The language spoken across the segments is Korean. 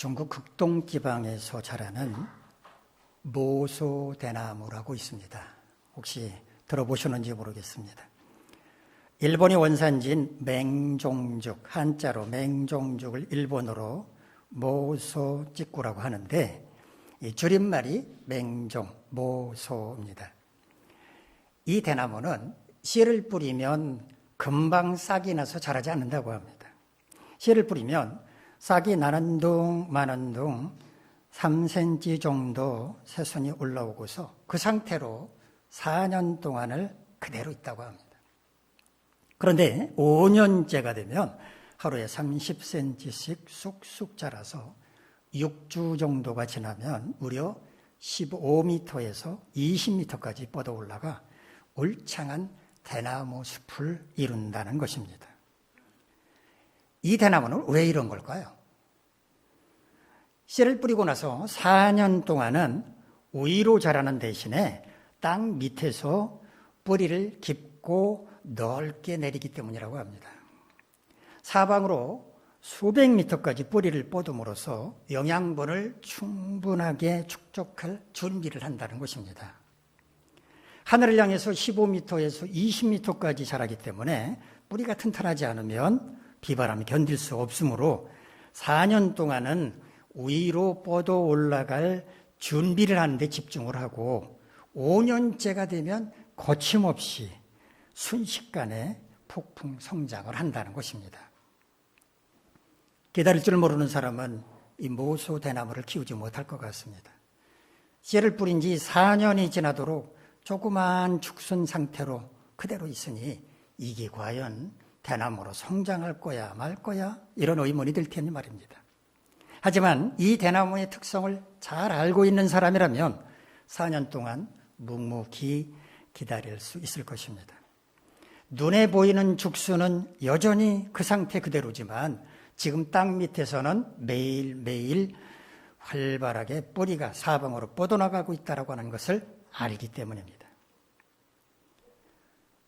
중국 극동 지방에서 자라는 모소대나무라고 있습니다. 혹시 들어보셨는지 모르겠습니다. 일본의 원산지인 맹종죽, 한자로 맹종죽을 일본어로 모소직구라고 하는데 이 줄임말이 맹종, 모소입니다. 이 대나무는 씨를 뿌리면 금방 싹이 나서 자라지 않는다고 합니다. 씨를 뿌리면 싹이 나는 둥 마는 둥 3cm 정도 새순이 올라오고서 그 상태로 4년 동안을 그대로 있다고 합니다. 그런데 5년째가 되면 하루에 30cm씩 쑥쑥 자라서 6주 정도가 지나면 무려 15m에서 20m까지 뻗어 올라가 울창한 대나무 숲을 이룬다는 것입니다. 이 대나무는 왜 이런 걸까요? 씨를 뿌리고 나서 4년 동안은 위로 자라는 대신에 땅 밑에서 뿌리를 깊고 넓게 내리기 때문이라고 합니다. 사방으로 수백 미터까지 뿌리를 뻗음으로써 영양분을 충분하게 축적할 준비를 한다는 것입니다. 하늘을 향해서 15m에서 20m까지 자라기 때문에 뿌리가 튼튼하지 않으면 비바람이 견딜 수 없으므로 4년 동안은 위로 뻗어 올라갈 준비를 하는데 집중을 하고 5년째가 되면 거침없이 순식간에 폭풍 성장을 한다는 것입니다. 기다릴 줄 모르는 사람은 이 모소 대나무를 키우지 못할 것 같습니다. 씨를 뿌린 지 4년이 지나도록 조그만 죽순 상태로 그대로 있으니 이게 과연 대나무로 성장할 거야 말 거야 이런 의문이 들 테니 말입니다. 하지만 이 대나무의 특성을 잘 알고 있는 사람이라면 4년 동안 묵묵히 기다릴 수 있을 것입니다. 눈에 보이는 죽순은 여전히 그 상태 그대로지만 지금 땅 밑에서는 매일매일 활발하게 뿌리가 사방으로 뻗어나가고 있다고 하는 것을 알기 때문입니다.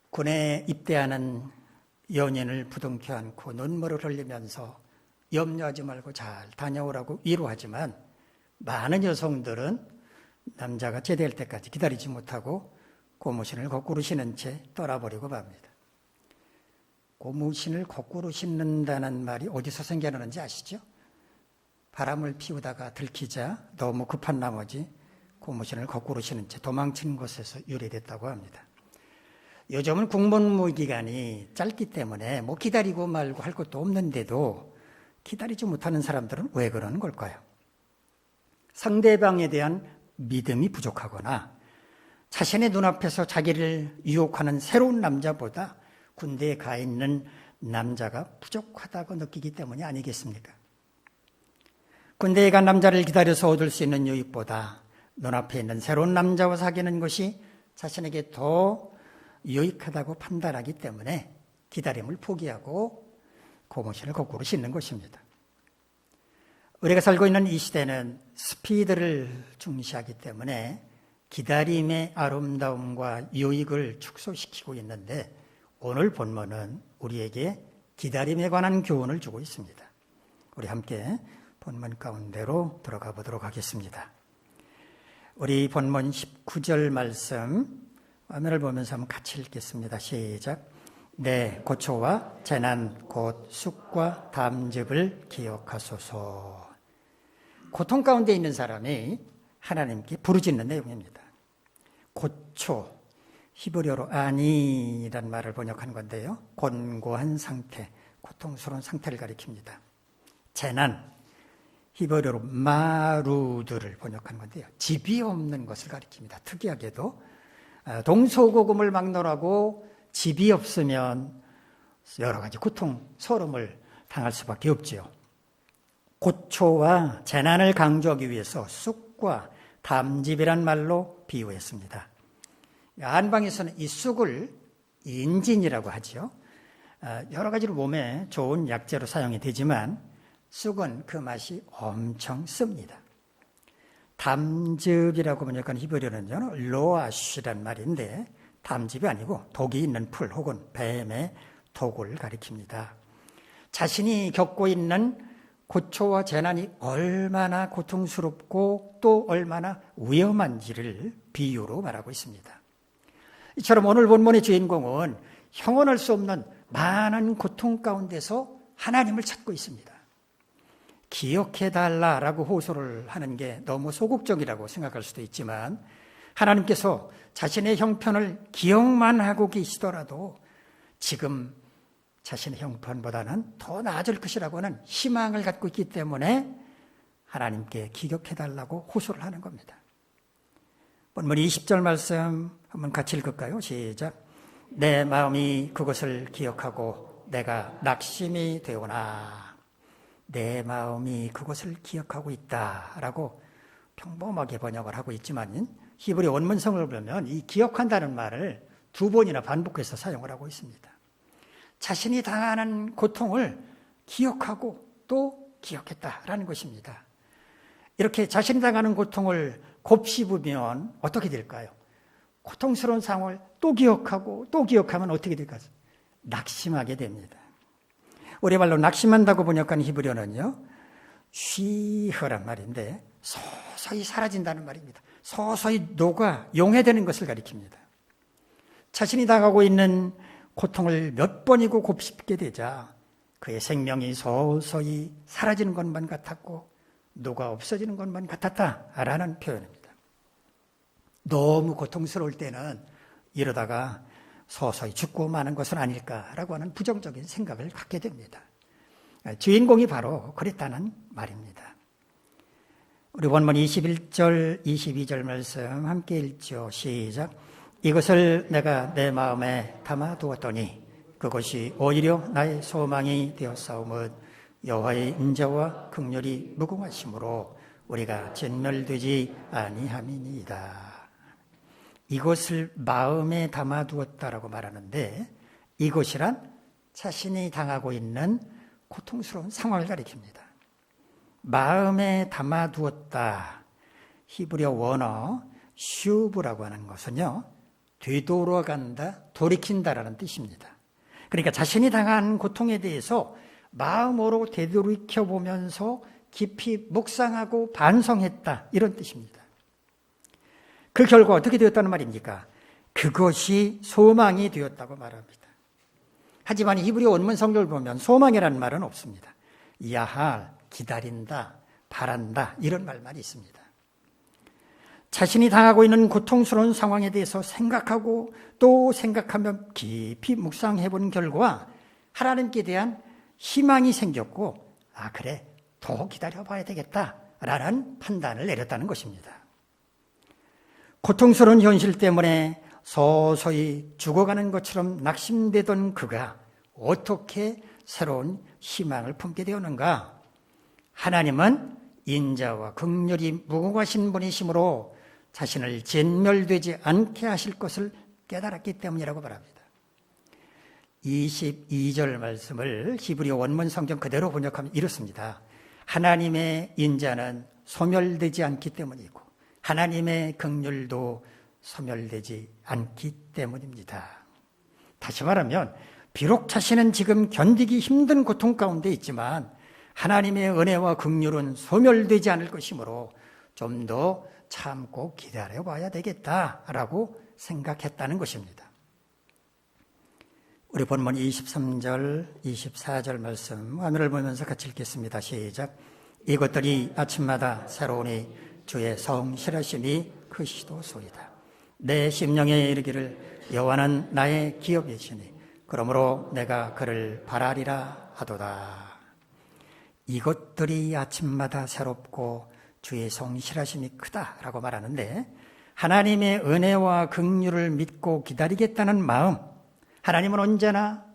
군에 입대하는 연인을 부둥켜 안고 눈물을 흘리면서 염려하지 말고 잘 다녀오라고 위로하지만 많은 여성들은 남자가 제대할 때까지 기다리지 못하고 고무신을 거꾸로 신은 채 떠나버리고 맙니다. 고무신을 거꾸로 신는다는 말이 어디서 생겨나는지 아시죠? 바람을 피우다가 들키자 너무 급한 나머지 고무신을 거꾸로 신은 채 도망친 것에서 유래됐다고 합니다. 요즘은 국문무 기간이 짧기 때문에 뭐 기다리고 말고 할 것도 없는데도 기다리지 못하는 사람들은 왜 그러는 걸까요? 상대방에 대한 믿음이 부족하거나 자신의 눈앞에서 자기를 유혹하는 새로운 남자보다 군대에 가 있는 남자가 부족하다고 느끼기 때문이 아니겠습니까? 군대에 간 남자를 기다려서 얻을 수 있는 유익보다 눈앞에 있는 새로운 남자와 사귀는 것이 자신에게 더 유익하다고 판단하기 때문에 기다림을 포기하고 고무신을 거꾸로 신는 것입니다. 우리가 살고 있는 이 시대는 스피드를 중시하기 때문에 기다림의 아름다움과 유익을 축소시키고 있는데 오늘 본문은 우리에게 기다림에 관한 교훈을 주고 있습니다. 우리 함께 본문 가운데로 들어가 보도록 하겠습니다. 우리 본문 19절 말씀 화면을 보면서 한번 같이 읽겠습니다. 시작. 내 고초와 재난 곧 쑥과 담즙을 기억하소서. 고통 가운데 있는 사람이 하나님께 부르짖는 내용입니다. 고초, 히브리어로 아니란 말을 번역한 건데요. 곤고한 상태, 고통스러운 상태를 가리킵니다. 재난, 히브리어로 마루드를 번역한 건데요. 집이 없는 것을 가리킵니다. 특이하게도 아, 동서고금을 막론하고 집이 없으면 여러 가지 고통, 소름을 당할 수밖에 없지요. 고초와 재난을 강조하기 위해서 쑥과 담집이란 말로 비유했습니다. 안방에서는 이 쑥을 인진이라고 하죠. 아, 여러 가지로 몸에 좋은 약재로 사용이 되지만 쑥은 그 맛이 엄청 씁니다. 담즙이라고 번역한 히브리어는요, 로아쉬란 말인데 담즙이 아니고 독이 있는 풀 혹은 뱀의 독을 가리킵니다. 자신이 겪고 있는 고초와 재난이 얼마나 고통스럽고 또 얼마나 위험한지를 비유로 말하고 있습니다. 이처럼 오늘 본문의 주인공은 형언할 수 없는 많은 고통 가운데서 하나님을 찾고 있습니다. 기억해달라라고 호소를 하는 게 너무 소극적이라고 생각할 수도 있지만 하나님께서 자신의 형편을 기억만 하고 계시더라도 지금 자신의 형편보다는 더 나아질 것이라고 하는 희망을 갖고 있기 때문에 하나님께 기억해달라고 호소를 하는 겁니다. 본문 20절 말씀 한번 같이 읽을까요? 시작. 내 마음이 그것을 기억하고 내가 낙심이 되오나 내 마음이 그것을 기억하고 있다라고 평범하게 번역을 하고 있지만 히브리 원문성을 보면 이 기억한다는 말을 두 번이나 반복해서 사용을 하고 있습니다. 자신이 당하는 고통을 기억하고 또 기억했다라는 것입니다. 이렇게 자신이 당하는 고통을 곱씹으면 어떻게 될까요? 고통스러운 상황을 또 기억하고 또 기억하면 어떻게 될까요? 낙심하게 됩니다. 우리 말로 낙심한다고 번역한 히브리어는요, 쉬허란 말인데 서서히 사라진다는 말입니다. 서서히 녹아 용해되는 것을 가리킵니다. 자신이 당하고 있는 고통을 몇 번이고 곱씹게 되자 그의 생명이 서서히 사라지는 것만 같았고 녹아 없어지는 것만 같았다라는 표현입니다. 너무 고통스러울 때는 이러다가 서서히 죽고 마는 것은 아닐까라고 하는 부정적인 생각을 갖게 됩니다. 주인공이 바로 그랬다는 말입니다. 우리 원문 21절, 22절 말씀 함께 읽죠. 시작. 이것을 내가 내 마음에 담아 두었더니 그것이 오히려 나의 소망이 되었사오므 여호와의 인자와 극렬이 무궁하심으로 우리가 진멸되지 아니함이니이다. 이것을 마음에 담아 두었다라고 말하는데 이것이란 자신이 당하고 있는 고통스러운 상황을 가리킵니다. 마음에 담아 두었다. 히브리어 원어 슈브라고 하는 것은요. 되돌아간다, 돌이킨다라는 뜻입니다. 그러니까 자신이 당한 고통에 대해서 마음으로 되돌이켜 보면서 깊이 묵상하고 반성했다. 이런 뜻입니다. 그 결과 어떻게 되었다는 말입니까? 그것이 소망이 되었다고 말합니다. 하지만 히브리 원문 성경을 보면 소망이라는 말은 없습니다. 야할, 기다린다, 바란다, 이런 말만 있습니다. 자신이 당하고 있는 고통스러운 상황에 대해서 생각하고 또 생각하며 깊이 묵상해 본 결과 하나님께 대한 희망이 생겼고, 아, 그래, 더 기다려 봐야 되겠다. 라는 판단을 내렸다는 것입니다. 고통스러운 현실 때문에 서서히 죽어가는 것처럼 낙심되던 그가 어떻게 새로운 희망을 품게 되었는가? 하나님은 인자와 극렬이 무궁하신 분이시므로 자신을 진멸되지 않게 하실 것을 깨달았기 때문이라고 말합니다. 22절 말씀을 히브리어 원문 성경 그대로 번역하면 이렇습니다. 하나님의 인자는 소멸되지 않기 때문이고 하나님의 극률도 소멸되지 않기 때문입니다. 다시 말하면 비록 자신은 지금 견디기 힘든 고통 가운데 있지만 하나님의 은혜와 극률은 소멸되지 않을 것이므로 좀 더 참고 기다려 봐야 되겠다라고 생각했다는 것입니다. 우리 본문 23절, 24절 말씀 하늘을 보면서 같이 읽겠습니다. 시작. 이것들이 아침마다 새로우니 주의 성실하심이 크시도소이다. 내 심령에 이르기를 여호와는 나의 기업이시니 그러므로 내가 그를 바라리라 하도다. 이것들이 아침마다 새롭고 주의 성실하심이 크다라고 말하는데 하나님의 은혜와 긍휼을 믿고 기다리겠다는 마음, 하나님은 언제나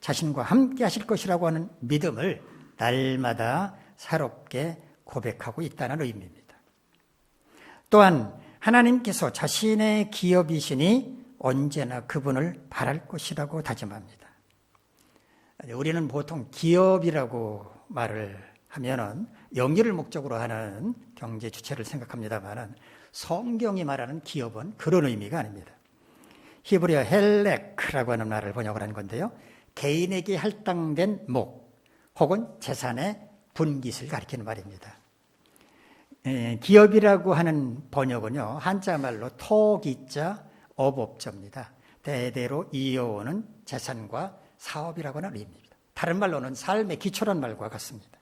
자신과 함께 하실 것이라고 하는 믿음을 날마다 새롭게 고백하고 있다는 의미입니다. 또한 하나님께서 자신의 기업이시니 언제나 그분을 바랄 것이라고 다짐합니다. 우리는 보통 기업이라고 말을 하면은 영리를 목적으로 하는 경제 주체를 생각합니다만은 성경이 말하는 기업은 그런 의미가 아닙니다. 히브리어 헬렉라고 하는 말을 번역을 한 건데요. 개인에게 할당된 목 혹은 재산의 분깃을 가리키는 말입니다. 에, 기업이라고 하는 번역은요, 한자말로 토기자 업업자입니다. 대대로 이어오는 재산과 사업이라고 하는 의미입니다. 다른 말로는 삶의 기초란 말과 같습니다.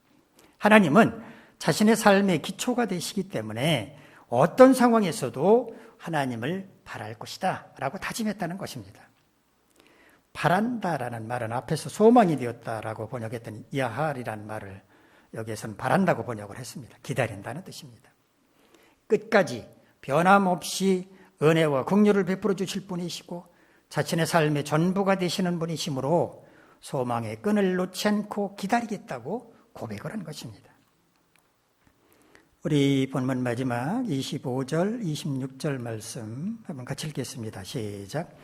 하나님은 자신의 삶의 기초가 되시기 때문에 어떤 상황에서도 하나님을 바랄 것이다 라고 다짐했다는 것입니다. 바란다라는 말은 앞에서 소망이 되었다라고 번역했던 야할이라는 말을 여기에서는 바란다고 번역을 했습니다. 기다린다는 뜻입니다. 끝까지 변함없이 은혜와 긍휼을 베풀어 주실 분이시고 자신의 삶의 전부가 되시는 분이시므로 소망의 끈을 놓지 않고 기다리겠다고 고백을 한 것입니다. 우리 본문 마지막 25절, 26절 말씀 한번 같이 읽겠습니다. 시작.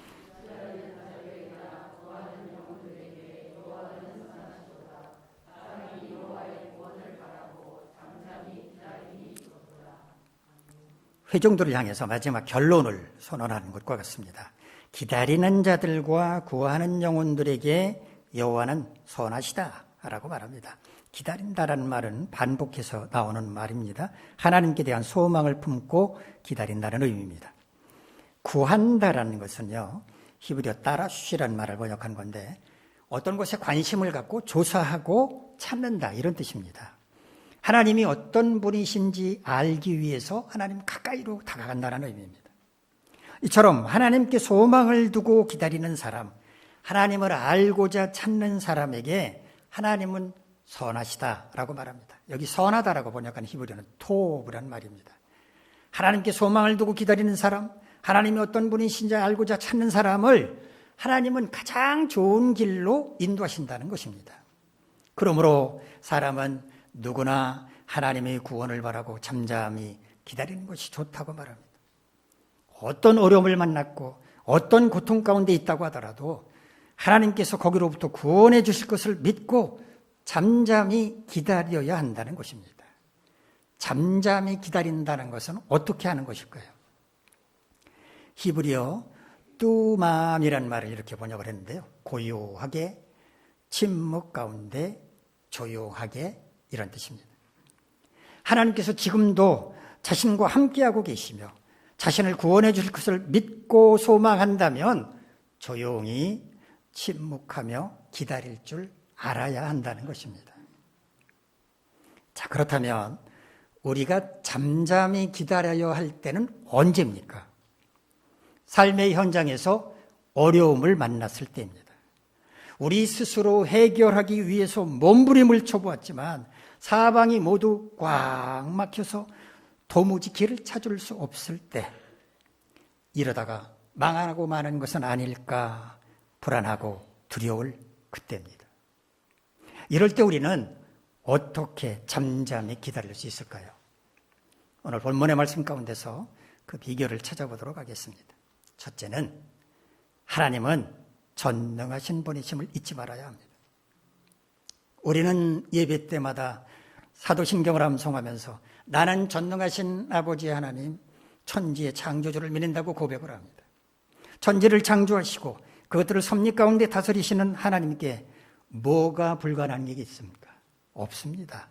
회종들을 향해서 마지막 결론을 선언하는 것과 같습니다. 기다리는 자들과 구하는 영혼들에게 여호와는 선하시다라고 말합니다. 기다린다라는 말은 반복해서 나오는 말입니다. 하나님께 대한 소망을 품고 기다린다는 의미입니다. 구한다라는 것은요, 히브리어 따라슈라는 말을 번역한 건데, 어떤 것에 관심을 갖고 조사하고 찾는다, 이런 뜻입니다. 하나님이 어떤 분이신지 알기 위해서 하나님 가까이로 다가간다는 의미입니다. 이처럼 하나님께 소망을 두고 기다리는 사람, 하나님을 알고자 찾는 사람에게 하나님은 선하시다라고 말합니다. 여기 선하다라고 번역한 히브리어는 토브란 말입니다. 하나님께 소망을 두고 기다리는 사람, 하나님이 어떤 분이신지 알고자 찾는 사람을 하나님은 가장 좋은 길로 인도하신다는 것입니다. 그러므로 사람은 누구나 하나님의 구원을 바라고 잠잠히 기다리는 것이 좋다고 말합니다. 어떤 어려움을 만났고 어떤 고통 가운데 있다고 하더라도 하나님께서 거기로부터 구원해 주실 것을 믿고 잠잠히 기다려야 한다는 것입니다. 잠잠히 기다린다는 것은 어떻게 하는 것일까요? 히브리어 뚜맘이라는 말을 이렇게 번역을 했는데요. 고요하게, 침묵 가운데 조용하게 이런 뜻입니다. 하나님께서 지금도 자신과 함께하고 계시며 자신을 구원해 주실 것을 믿고 소망한다면 조용히 침묵하며 기다릴 줄 알아야 한다는 것입니다. 자, 그렇다면 우리가 잠잠히 기다려야 할 때는 언제입니까? 삶의 현장에서 어려움을 만났을 때입니다. 우리 스스로 해결하기 위해서 몸부림을 쳐보았지만 사방이 모두 꽉 막혀서 도무지 길을 찾을 수 없을 때 이러다가 망하고 마는 것은 아닐까 불안하고 두려울 그때입니다. 이럴 때 우리는 어떻게 잠잠히 기다릴 수 있을까요? 오늘 본문의 말씀 가운데서 그 비결을 찾아보도록 하겠습니다. 첫째는 하나님은 전능하신 분이심을 잊지 말아야 합니다. 우리는 예배 때마다 사도신경을 암송하면서 나는 전능하신 아버지 하나님, 천지의 창조주를 믿는다고 고백을 합니다. 천지를 창조하시고 그것들을 섭리 가운데 다스리시는 하나님께 뭐가 불가능한 게 있습니까? 없습니다.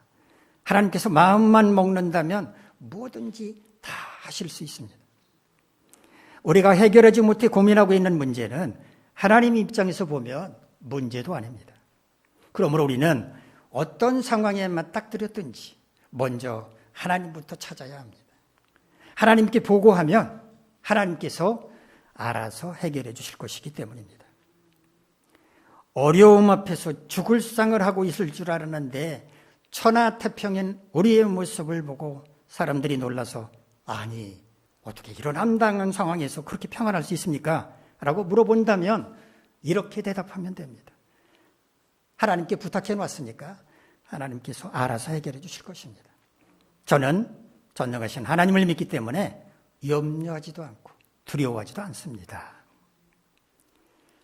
하나님께서 마음만 먹는다면 뭐든지 다 하실 수 있습니다. 우리가 해결하지 못해 고민하고 있는 문제는 하나님 입장에서 보면 문제도 아닙니다. 그러므로 우리는 어떤 상황에 맞닥뜨렸든지 먼저 하나님부터 찾아야 합니다. 하나님께 보고하면 하나님께서 알아서 해결해 주실 것이기 때문입니다. 어려움 앞에서 죽을 상을 하고 있을 줄 알았는데 천하태평인 우리의 모습을 보고 사람들이 놀라서 아니 어떻게 이런 암당한 상황에서 그렇게 평안할 수 있습니까? 라고 물어본다면 이렇게 대답하면 됩니다. 하나님께 부탁해 놨으니까 하나님께서 알아서 해결해 주실 것입니다. 저는 전능하신 하나님을 믿기 때문에 염려하지도 않고 두려워하지도 않습니다.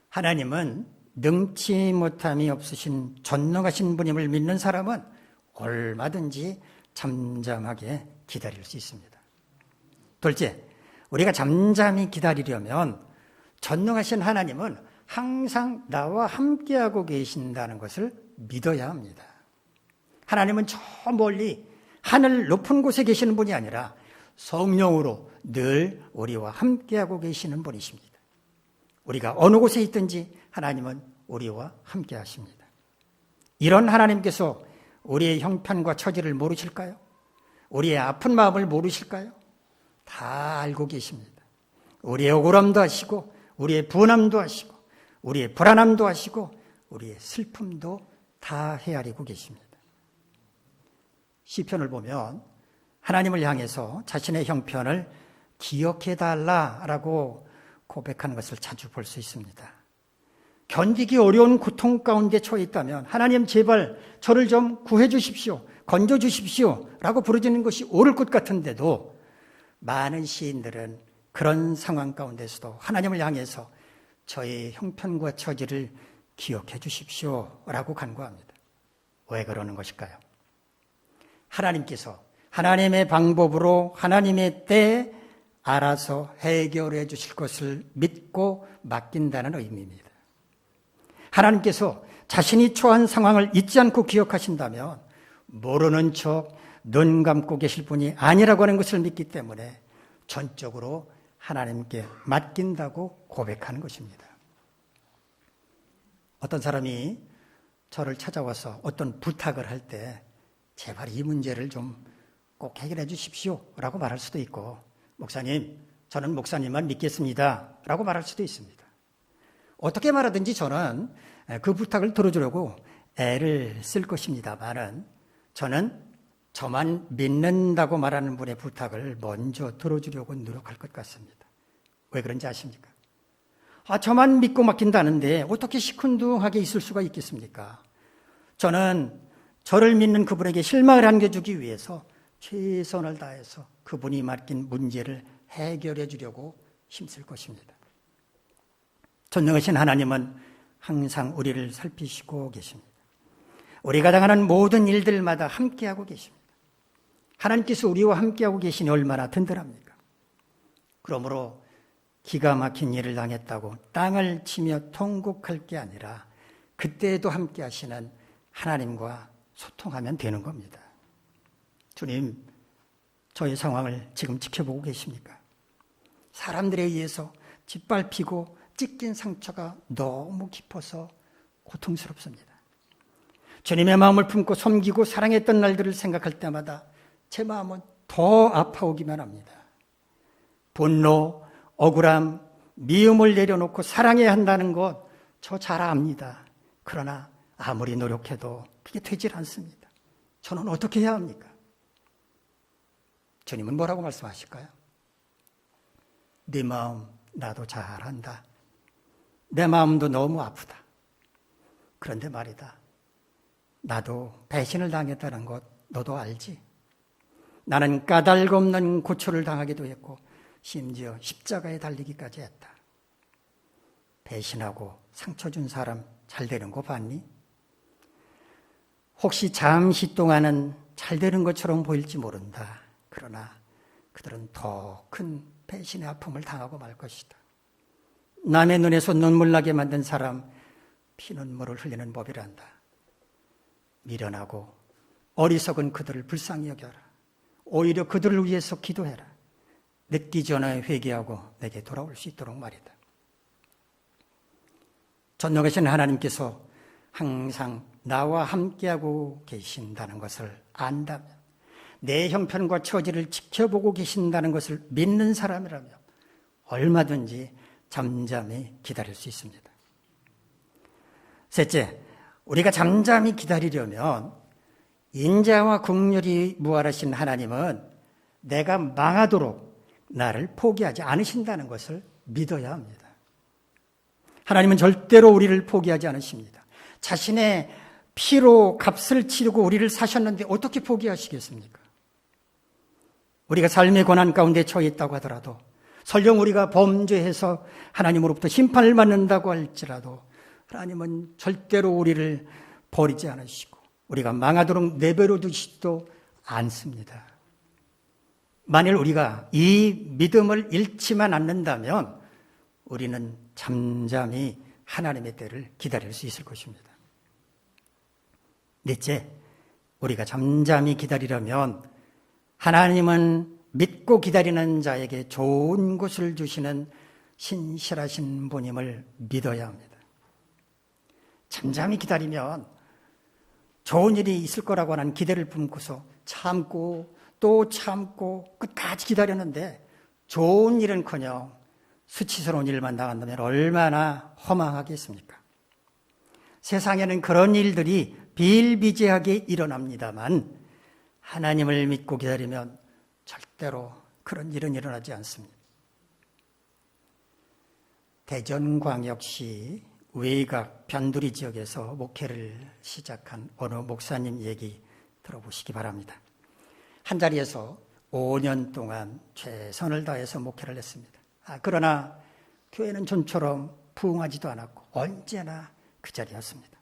하나님은 능치 못함이 없으신 전능하신 분임을 믿는 사람은 얼마든지 잠잠하게 기다릴 수 있습니다. 둘째, 우리가 잠잠히 기다리려면 전능하신 하나님은 항상 나와 함께하고 계신다는 것을 믿어야 합니다. 하나님은 저 멀리 하늘 높은 곳에 계시는 분이 아니라 성령으로 늘 우리와 함께하고 계시는 분이십니다. 우리가 어느 곳에 있든지 하나님은 우리와 함께 하십니다. 이런 하나님께서 우리의 형편과 처지를 모르실까요? 우리의 아픈 마음을 모르실까요? 다 알고 계십니다. 우리의 억울함도 하시고, 우리의 분함도 하시고, 우리의 불안함도 하시고, 우리의 슬픔도 다 헤아리고 계십니다. 시편을 보면 하나님을 향해서 자신의 형편을 기억해 달라라고 고백하는 것을 자주 볼 수 있습니다. 견디기 어려운 고통 가운데 처해 있다면 하나님 제발 저를 좀 구해 주십시오. 건져 주십시오. 라고 부르짖는 것이 옳을 것 같은데도 많은 시인들은 그런 상황 가운데서도 하나님을 향해서 저의 형편과 처지를 기억해 주십시오. 라고 간구합니다. 왜 그러는 것일까요? 하나님께서 하나님의 방법으로 하나님의 때에 알아서 해결해 주실 것을 믿고 맡긴다는 의미입니다. 하나님께서 자신이 처한 상황을 잊지 않고 기억하신다면 모르는 척 눈 감고 계실 분이 아니라고 하는 것을 믿기 때문에 전적으로 하나님께 맡긴다고 고백하는 것입니다. 어떤 사람이 저를 찾아와서 어떤 부탁을 할 때 제발 이 문제를 좀 꼭 해결해 주십시오 라고 말할 수도 있고 목사님 저는 목사님만 믿겠습니다 라고 말할 수도 있습니다. 어떻게 말하든지 저는 그 부탁을 들어주려고 애를 쓸 것입니다만은 저는 저만 믿는다고 말하는 분의 부탁을 먼저 들어주려고 노력할 것 같습니다. 왜 그런지 아십니까? 아, 저만 믿고 맡긴다는데 어떻게 시큰둥하게 있을 수가 있겠습니까? 저는 저를 믿는 그분에게 실망을 안겨주기 위해서 최선을 다해서 그분이 맡긴 문제를 해결해 주려고 힘쓸 것입니다. 전능하신 하나님은 항상 우리를 살피시고 계십니다. 우리가 당하는 모든 일들마다 함께하고 계십니다. 하나님께서 우리와 함께하고 계시니 얼마나 든든합니까? 그러므로 기가 막힌 일을 당했다고 땅을 치며 통곡할 게 아니라 그때에도 함께 하시는 하나님과 소통하면 되는 겁니다. 주님, 저의 상황을 지금 지켜보고 계십니까? 사람들에 의해서 짓밟히고 찢긴 상처가 너무 깊어서 고통스럽습니다. 주님의 마음을 품고 섬기고 사랑했던 날들을 생각할 때마다 제 마음은 더 아파오기만 합니다. 분노, 억울함, 미움을 내려놓고 사랑해야 한다는 것 저 잘 압니다. 그러나 아무리 노력해도 그게 되질 않습니다. 저는 어떻게 해야 합니까? 주님은 뭐라고 말씀하실까요? 네 마음 나도 잘 안다. 내 마음도 너무 아프다. 그런데 말이다. 나도 배신을 당했다는 것 너도 알지? 나는 까닭 없는 고초를 당하기도 했고 심지어 십자가에 달리기까지 했다. 배신하고 상처 준 사람 잘 되는 거 봤니? 혹시 잠시 동안은 잘 되는 것처럼 보일지 모른다. 그러나 그들은 더 큰 배신의 아픔을 당하고 말 것이다. 남의 눈에서 눈물 나게 만든 사람 피눈물을 흘리는 법이란다. 미련하고 어리석은 그들을 불쌍히 여겨라. 오히려 그들을 위해서 기도해라. 늦기 전에 회개하고 내게 돌아올 수 있도록 말이다. 전능하신 하나님께서 항상 나와 함께하고 계신다는 것을 안다면 내 형편과 처지를 지켜보고 계신다는 것을 믿는 사람이라면 얼마든지 잠잠히 기다릴 수 있습니다. 셋째, 우리가 잠잠히 기다리려면 인자와 국률이 무할하신 하나님은 내가 망하도록 나를 포기하지 않으신다는 것을 믿어야 합니다. 하나님은 절대로 우리를 포기하지 않으십니다. 자신의 피로 값을 치르고 우리를 사셨는데 어떻게 포기하시겠습니까? 우리가 삶의 고난 가운데 처해 있다고 하더라도 설령 우리가 범죄해서 하나님으로부터 심판을 받는다고 할지라도 하나님은 절대로 우리를 버리지 않으시고 우리가 망하도록 내버려 두시지도 않습니다. 만일 우리가 이 믿음을 잃지만 않는다면 우리는 잠잠히 하나님의 때를 기다릴 수 있을 것입니다. 넷째, 우리가 잠잠히 기다리려면 하나님은 믿고 기다리는 자에게 좋은 것을 주시는 신실하신 분임을 믿어야 합니다. 잠잠히 기다리면 좋은 일이 있을 거라고 하는 기대를 품고서 참고 또 참고 끝까지 기다렸는데 좋은 일은커녕 수치스러운 일만 나간다면 얼마나 허망하겠습니까? 세상에는 그런 일들이 비일비재하게 일어납니다만 하나님을 믿고 기다리면 절대로 그런 일은 일어나지 않습니다. 대전광역시 외곽 변두리 지역에서 목회를 시작한 어느 목사님 얘기 들어보시기 바랍니다. 한 자리에서 5년 동안 최선을 다해서 목회를 했습니다. 아, 그러나 교회는 좀처럼 부흥하지도 않았고 언제나 그 자리였습니다.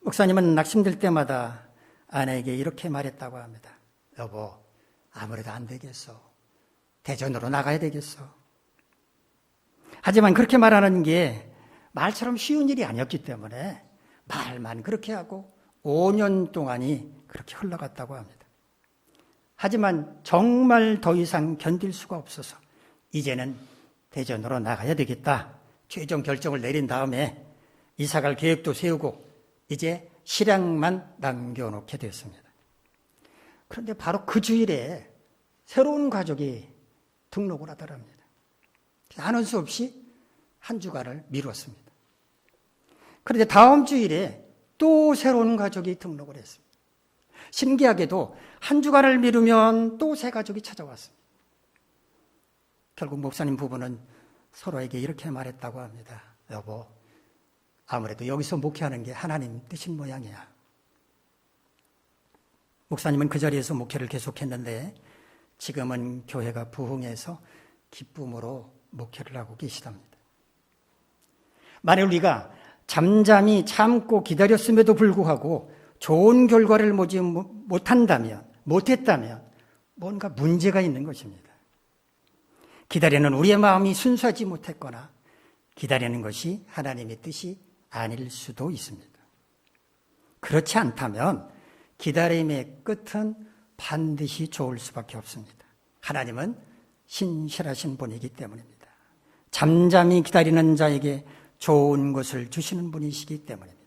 목사님은 낙심될 때마다 아내에게 이렇게 말했다고 합니다. 여보, 아무래도 안 되겠어. 대전으로 나가야 되겠어. 하지만 그렇게 말하는 게 말처럼 쉬운 일이 아니었기 때문에 말만 그렇게 하고 5년 동안이 그렇게 흘러갔다고 합니다. 하지만 정말 더 이상 견딜 수가 없어서 이제는 대전으로 나가야 되겠다. 최종 결정을 내린 다음에 이사갈 계획도 세우고 이제 실향만 남겨놓게 됐습니다. 그런데 바로 그 주일에 새로운 가족이 등록을 하더랍니다. 하는 수 없이 한 주간을 미뤘습니다. 그런데 다음 주일에 또 새로운 가족이 등록을 했습니다. 신기하게도 한 주간을 미루면 또 새 가족이 찾아왔습니다. 결국 목사님 부부는 서로에게 이렇게 말했다고 합니다. 여보, 아무래도 여기서 목회하는 게 하나님 뜻인 모양이야. 목사님은 그 자리에서 목회를 계속했는데 지금은 교회가 부흥해서 기쁨으로 목회를 하고 계시답니다. 만일 우리가 잠잠히 참고 기다렸음에도 불구하고 좋은 결과를 보지 못한다면, 못했다면 뭔가 문제가 있는 것입니다. 기다리는 우리의 마음이 순수하지 못했거나 기다리는 것이 하나님의 뜻이 아닐 수도 있습니다. 그렇지 않다면 기다림의 끝은 반드시 좋을 수밖에 없습니다. 하나님은 신실하신 분이기 때문입니다. 잠잠히 기다리는 자에게 좋은 것을 주시는 분이시기 때문입니다.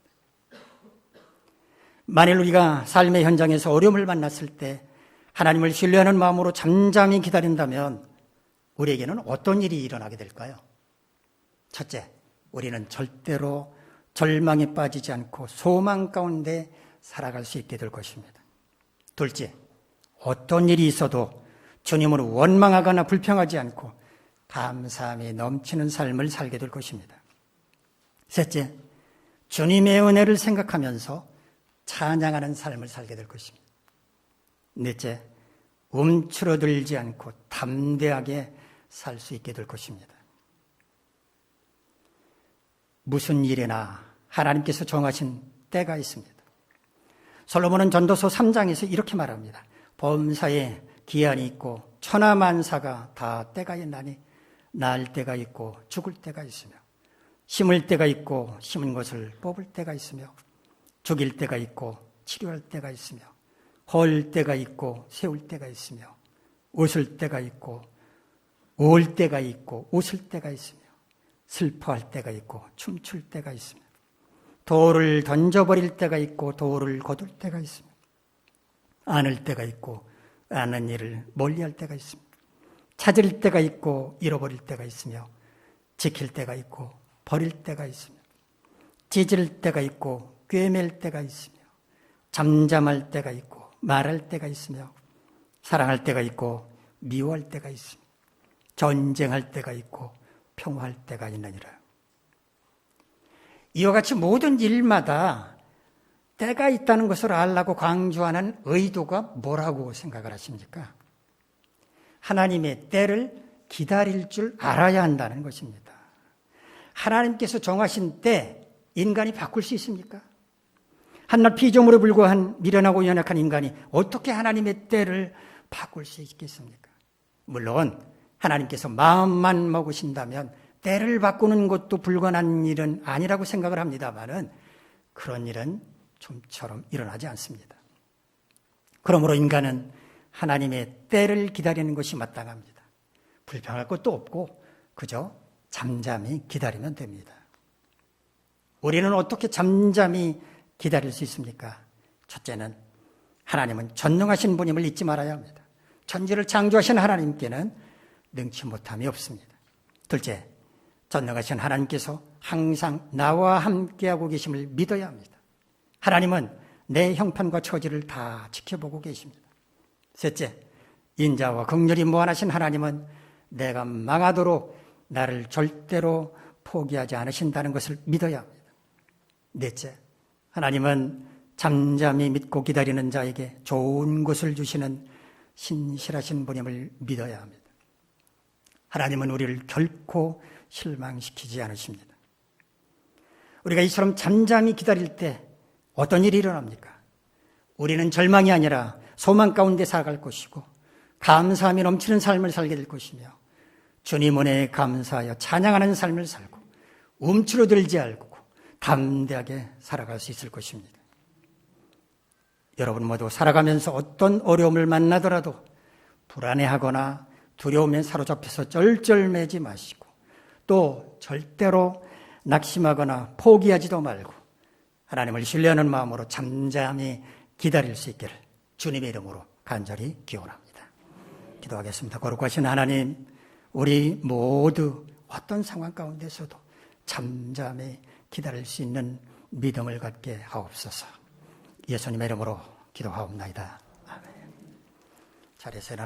만일 우리가 삶의 현장에서 어려움을 만났을 때 하나님을 신뢰하는 마음으로 잠잠히 기다린다면 우리에게는 어떤 일이 일어나게 될까요? 첫째, 우리는 절대로 절망에 빠지지 않고 소망 가운데 살아갈 수 있게 될 것입니다. 둘째, 어떤 일이 있어도 주님으로 원망하거나 불평하지 않고 감사함이 넘치는 삶을 살게 될 것입니다. 셋째, 주님의 은혜를 생각하면서 찬양하는 삶을 살게 될 것입니다. 넷째, 움츠러들지 않고 담대하게 살 수 있게 될 것입니다. 무슨 일에나 하나님께서 정하신 때가 있습니다. 솔로몬은 전도서 3장에서 이렇게 말합니다. 범사에 기한이 있고 천하만사가 다 때가 있나니 날 때가 있고 죽을 때가 있으며 심을 때가 있고 심은 것을 뽑을 때가 있으며 죽일 때가 있고 치료할 때가 있으며 헐 때가 있고 세울 때가 있으며 웃을 때가 있고 울 때가 있고 웃을 때가 있으며 슬퍼할 때가 있고 춤출 때가 있으며 돌을 던져버릴 때가 있고 돌을 거둘 때가 있으며 안을 때가 있고 아는 일을 멀리할 때가 있습니다. 찾을 때가 있고 잃어버릴 때가 있으며 지킬 때가 있고 버릴 때가 있으며 찢을 때가 있고 꿰맬 때가 있으며 잠잠할 때가 있고 말할 때가 있으며 사랑할 때가 있고 미워할 때가 있으며 전쟁할 때가 있고 평화할 때가 있느니라. 이와 같이 모든 일마다 때가 있다는 것을 알라고 강조하는 의도가 뭐라고 생각을 하십니까? 하나님의 때를 기다릴 줄 알아야 한다는 것입니다. 하나님께서 정하신 때 인간이 바꿀 수 있습니까? 한낱 피조물에 불과한 미련하고 연약한 인간이 어떻게 하나님의 때를 바꿀 수 있겠습니까? 물론 하나님께서 마음만 먹으신다면 때를 바꾸는 것도 불가능한 일은 아니라고 생각을 합니다만은 그런 일은 좀처럼 일어나지 않습니다. 그러므로 인간은 하나님의 때를 기다리는 것이 마땅합니다. 불평할 것도 없고 그저 잠잠히 기다리면 됩니다. 우리는 어떻게 잠잠히 기다릴 수 있습니까? 첫째는 하나님은 전능하신 분임을 잊지 말아야 합니다. 천지를 창조하신 하나님께는 능치 못함이 없습니다. 둘째, 전능하신 하나님께서 항상 나와 함께하고 계심을 믿어야 합니다. 하나님은 내 형편과 처지를 다 지켜보고 계십니다. 셋째, 인자와 극렬히 무한하신 하나님은 내가 망하도록 나를 절대로 포기하지 않으신다는 것을 믿어야 합니다. 넷째, 하나님은 잠잠히 믿고 기다리는 자에게 좋은 것을 주시는 신실하신 분임을 믿어야 합니다. 하나님은 우리를 결코 실망시키지 않으십니다. 우리가 이처럼 잠잠히 기다릴 때 어떤 일이 일어납니까? 우리는 절망이 아니라 소망 가운데 살아갈 것이고 감사함이 넘치는 삶을 살게 될 것이며 주님 은혜에 감사하여 찬양하는 삶을 살고 움츠러들지 않고 담대하게 살아갈 수 있을 것입니다. 여러분 모두 살아가면서 어떤 어려움을 만나더라도 불안해하거나 두려움에 사로잡혀서 쩔쩔매지 마시고 또 절대로 낙심하거나 포기하지도 말고 하나님을 신뢰하는 마음으로 잠잠히 기다릴 수 있기를 주님의 이름으로 간절히 기원합니다. 기도하겠습니다. 거룩하신 하나님, 우리 모두 어떤 상황 가운데서도 잠잠히 기다릴 수 있는 믿음을 갖게 하옵소서. 예수님의 이름으로 기도하옵나이다. 아멘. 자리에서